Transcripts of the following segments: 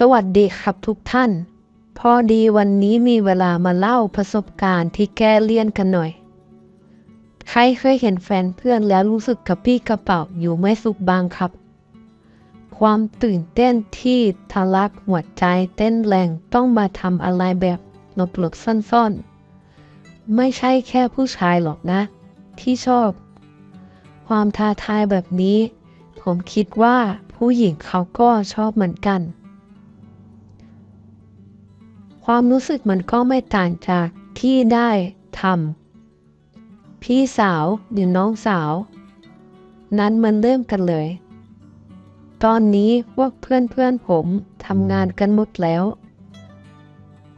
สวัสดีครับทุกท่าน พอดีวันนี้มีเวลามาเล่าประสบการณ์ที่แกเลียนกันหน่อย ใครเคยเห็นแฟนเพื่อนแล้วรู้สึกกระปี้กระเป๋าอยู่ไม่สุขบ้างครับ ความตื่นเต้นที่ทะลักหัวใจเต้นแรงต้องมาทำอะไรแบบหลบหลบซ่อนๆ ไม่ใช่แค่ผู้ชายหรอกนะ ที่ชอบ ความท้าทายแบบนี้ ผมคิดว่าผู้หญิงเขาก็ชอบเหมือนกัน ความรู้สึกมันก็ไม่ต่างจากที่ได้ทำพี่สาวหรือน้องสาว นั้นมันเริ่มกันเลย ตอนนี้พวกเพื่อนเพื่อนๆผมทำงานกันหมดแล้ว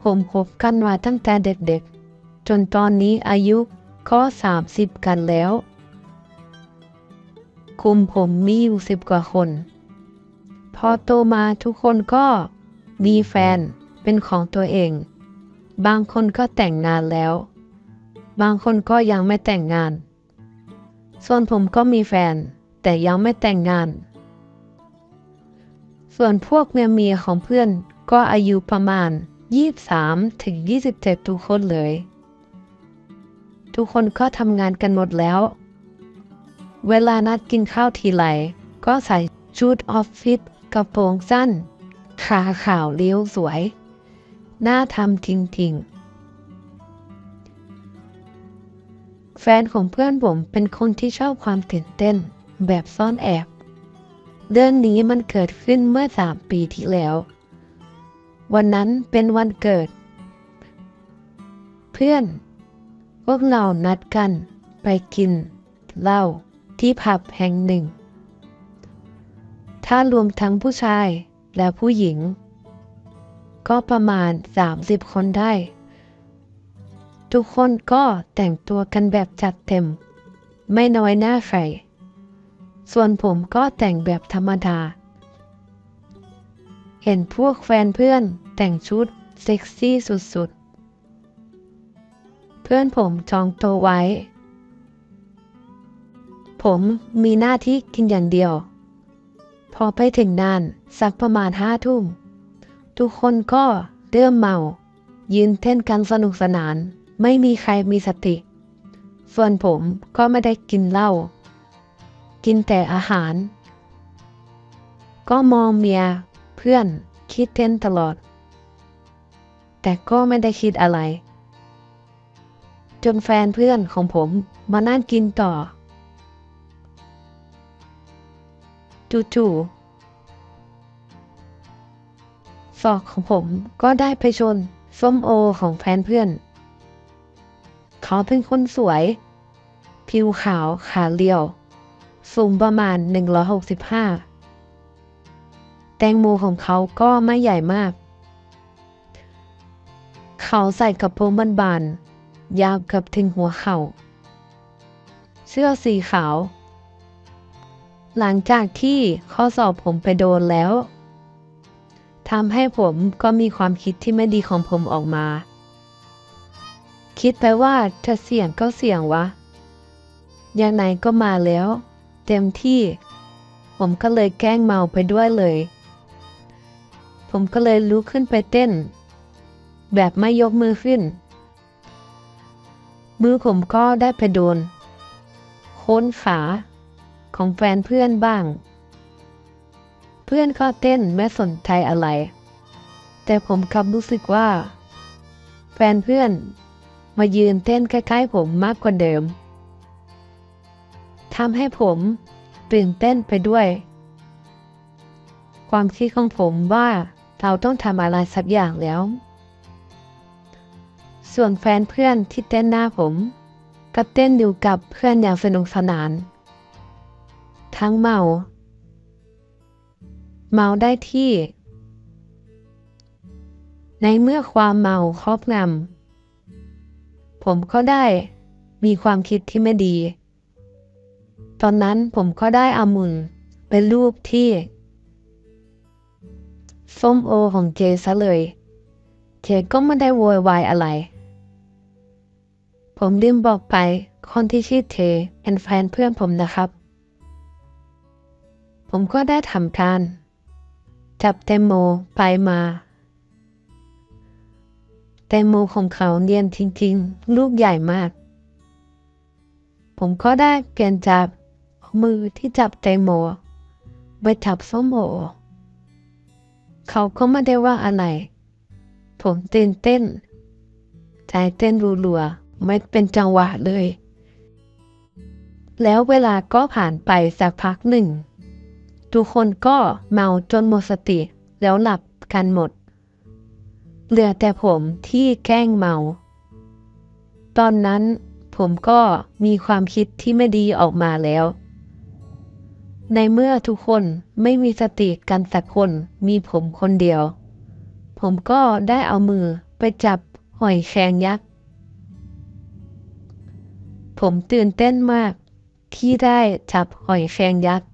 ผมคบกันมาตั้งแต่เด็กๆ จนตอนนี้อายุก็สามสิบกันแล้วคุมผมมีอยู่สิบกว่าคน พอโตมาทุกคนก็มีแฟน เป็นของตัวเอง บางคนก็แต่งงานแล้ว บางคนก็ยังไม่แต่งงาน ส่วนผมก็มีแฟน แต่ยังไม่แต่งงาน ส่วนพวกเมียเมียของเพื่อนก็อายุประมาณ 23 ถึง 27 ทุกคนเลย ทุกคนก็ทำงานกันหมดแล้ว เวลานัดกินข้าวทีไรก็ใส่ชุดออฟฟิศกระโปรงสั้นขาขาวเลี้ยวสวย น่าทำจริงแฟนของเพื่อนผมเป็นคนที่ชอบความตื่นเต้น แบบซ่อนแอบเรื่องนี้มันเกิดขึ้นเมื่อสามปีที่แล้ว วันนั้นเป็นวันเกิด เพื่อน พวกเรานัดกัน ไปกินเหล้าที่ผับแห่งหนึ่ง ถ้ารวมทั้งผู้ชายและผู้หญิง ก็ประมาณ 30 คนได้ ทุกคนก็แต่งตัวกันแบบจัดเต็ม ไม่น้อยหน้าใครส่วนผมก็แต่งแบบธรรมดา เห็นพวกแฟนเพื่อนแต่งชุดเซ็กซี่สุดๆ เพื่อนผมจองโต๊ะไว้ ผมมีหน้าที่กินอย่างเดียว พอไปถึงนานสักประมาณห้าทุ่ม ทุกคนก็เริ่มเมา ยืนเต้นกันสนุกสนาน ไม่มีใครมีสติ ส่วนผมก็ไม่ได้กินเหล้า กินแต่อาหาร ก็มองเมียเพื่อนคิดเต้นตลอด แต่ก็ไม่ได้คิดอะไร จนแฟนเพื่อนของผมมานั่งกินต่อจู่ๆ ศอกของผมก็ได้ไปชนส้มโอของแฟนเพื่อน เขาเป็นคนสวย ผิวขาวขาเรียว สูงประมาณ 165 แตงโมของเขาก็ไม่ใหญ่มาก เขาใส่กระโปรงบานๆยาวเกือบถึงหัวเข่า เสื้อสีขาว หลังจากที่ข้อสอบผมไปโดนแล้ว ทำให้ผมก็มีความคิดที่ไม่ดีของผมออกมา คิดไปว่าถ้าเสี่ยงก็เสี่ยงวะ อย่างไหนก็มาแล้ว เต็มที่ ผมก็เลยแกล้งเมาไปด้วยเลย ผมก็เลยลุกขึ้นไปเต้น แบบไม่ยกมือขึ้น มือผมก็ได้ไปโดน โค้นขาของแฟนเพื่อนบ้าง เพื่อนก็เต้นไม่สนใจอะไร แต่ผมกลับรู้สึกว่า แฟนเพื่อนมายืนเต้นใกล้ๆผมมากกว่าเดิมทำให้ผมตื่นเต้นไปด้วย ความคิดของผมว่าเราต้องทำอะไรสักอย่างแล้ว ส่วนแฟนเพื่อนที่เต้นหน้าผมก็เต้นอยู่กับเพื่อนอย่างสนุกสนาน ทั้งเมา เมาได้ที่ ในเมื่อความเมาครอบงำผมก็ได้มีความคิดที่ไม่ดี ตอนนั้นผมก็ได้อามุนเป็นรูปที่ส้มโอของเจซะเลย เจก็ไม่ได้โวยวายอะไร ผมลืมบอกไปคนที่ชื่อเทเป็นแฟนเพื่อนผมนะครับ ผมก็ได้ทำการ จับแตงโมไปมาแตงโมของเขาเนียนจริงๆ ลูกใหญ่มาก ผมก็ได้เปลี่ยนจากมือที่จับแตงโมไปจับส้มโอเขาก็ไม่ได้ว่าอะไร ผมตื่นเต้น ใจเต้นรัวๆไม่เป็นจังหวะเลย แล้วเวลาก็ผ่านไปสักพักหนึ่ง ทุกคนก็เมาจนหมดสติ แล้วหลับกันหมด เหลือแต่ผมที่แกล้งเมา ตอนนั้นผมก็มีความคิดที่ไม่ดีออกมาแล้ว ในเมื่อทุกคนไม่มีสติกันสักคนมีผมคนเดียว ผมก็ได้เอามือไปจับหอยแครงยักษ์ ผมตื่นเต้นมากที่ได้จับหอยแครงยักษ์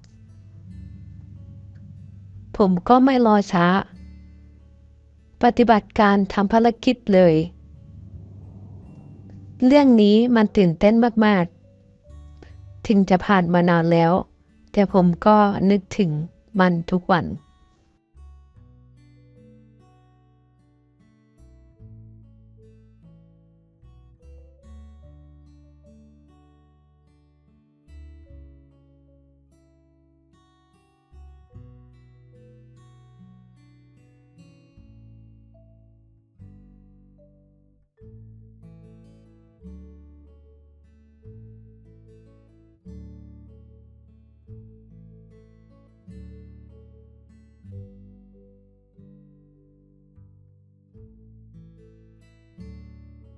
ผมก็ไม่รอช้า ปฏิบัติการทำภารกิจเลย เรื่องนี้มันตื่นเต้นมากๆ ถึงจะผ่านมานานแล้ว แต่ผมก็นึกถึงมันทุกวัน